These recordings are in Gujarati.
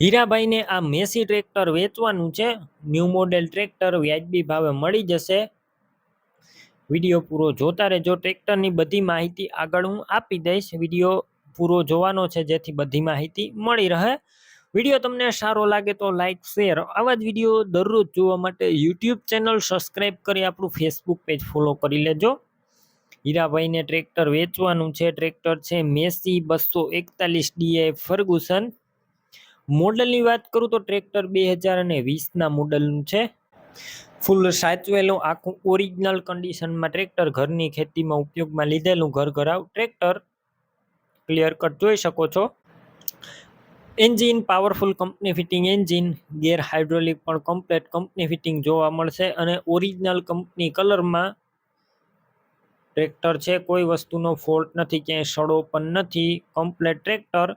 હીરાભાઈને આ મેસી ટ્રેક્ટર વેચવાનું છે. ન્યૂ મોડેલ ટ્રેક્ટર વ્યાજબી ભાવે મળી જશે. વીડિયો પૂરો જોતા રહેજો. ટ્રેક્ટરની બધી માહિતી આગળ હું આપી દઈશ. વીડિયો પૂરો જોવાનો છે જેથી બધી માહિતી મળી રહે. વીડિયો તમને સારો લાગે તો લાઇક શેર, આવા જ વીડિયો દરરોજ જોવા માટે યુટ્યુબ ચેનલ સબસ્ક્રાઈબ કરી આપણું ફેસબુક પેજ ફોલો કરી લેજો. હીરાભાઈને ટ્રેક્ટર વેચવાનું છે. ટ્રેક્ટર છે મેસી બસો એકતાલીસ ડીએ ફર્ગુસન. મોડલની વાત કરું તો ટ્રેક્ટર બે હજાર અને વીસના મોડલનું છે. ફૂલ સાચવેલું આખું ઓરિજિનલ કન્ડિશનમાં ટ્રેક્ટર ઘરની ખેતીમાં ઉપયોગમાં લીધેલું ઘર ઘરાવ ટ્રેક્ટર. ક્લિયર કટ જોઈ શકો છો. Engine powerful company fitting engine gear hydraulic પણ કમ્પ્લેટ કંપની ફિટિંગ જોવા મળશે અને ઓરિજિનલ કંપની કલરમાં ટ્રેક્ટર છે. કોઈ વસ્તુનો ફોલ્ટ નથી, ક્યાંય સડો પણ નથી. Complete tractor.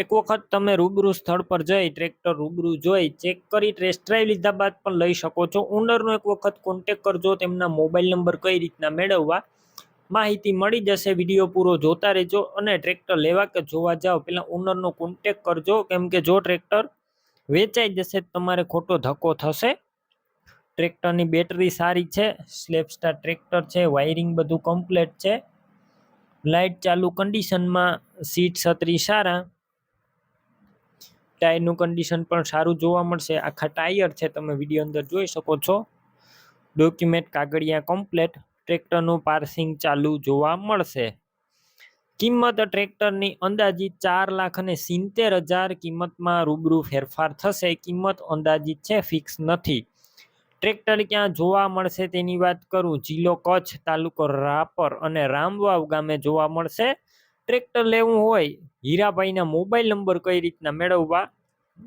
એક વખત તમે રૂબરૂ સ્થળ પર જઈ ટ્રેક્ટર રૂબરૂ જોઈ ચેક કરી ટેસ્ટ ડ્રાઈવ લીધા બાદ પણ લઈ શકો છો. ઓનરનો એક વખત કોન્ટેક કરજો, તેમના મોબાઈલ નંબર કઈ રીતના મેળવવા માહિતી મળી જશે વીડિયો પૂરો જોતા રહેજો અને ટ્રેક્ટર લેવા કે જોવા જાઓ પહેલાં ઓનરનો કોન્ટેક કરજો. કેમ કે જો ટ્રેક્ટર વેચાઈ જશે તમારે ખોટો ધક્કો થશે. ટ્રેક્ટરની બેટરી સારી છે સ્લેપસ્ટાર ટ્રેક્ટર છે વાયરિંગ બધું કમ્પ્લેટ છે. લાઇટ ચાલુ કન્ડિશનમાં સીટ છત્રી સારા. ટાયરનું કન્ડિશન પણ સારું જોવા મળશે. આખા ટાયર છે, તમે વીડિયો અંદર જોઈ શકો છો. ડોક્યુમેન્ટ કાગળિયા કમ્પ્લેટ ટ્રેક્ટરનું પાર્સિંગ ચાલુ જોવા મળશે. કિંમત ટ્રેક્ટરની અંદાજિત ચાર લાખ અને સિત્તેર હજાર કિંમતમાં રૂબરૂ ફેરફાર થશે. કિંમત અંદાજિત છે ફિક્સ નથી. ટ્રેક્ટર ક્યાં જોવા મળશે તેની વાત કરું. જિલ્લો કચ્છ, તાલુકો રાપર અને રામવાવ ગામે જોવા મળશે. ટ્રેક્ટર લેવું હોય, હીરાભાઈના મોબાઈલ નંબર કઈ રીતના મેળવવા?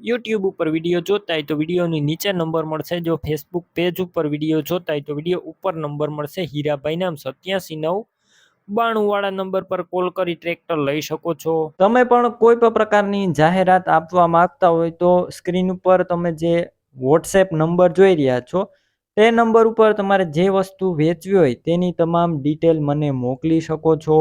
યુટ્યુબ ઉપર વીડિયો જોતા હોય તો વિડીયોની નીચે નંબર મળશે. જો ફેસબુક પેજ ઉપર વીડિયો જોતા હોય તો વીડિયો ઉપર નંબર મળશે. હીરાભાઈ નામ સત્યાસી નવ બાણું વાળા નંબર પર કોલ કરી ટ્રેક્ટર લઈ શકો છો. તમે પણ કોઈ પણ પ્રકારની જાહેરાત આપવા માંગતા હોય તો સ્ક્રીન ઉપર તમે જે વોટ્સએપ નંબર જોઈ રહ્યા છો, તે નંબર ઉપર તમારે જે વસ્તુ વેચવી હોય તેની તમામ ડિટેલ મને મોકલી શકો છો.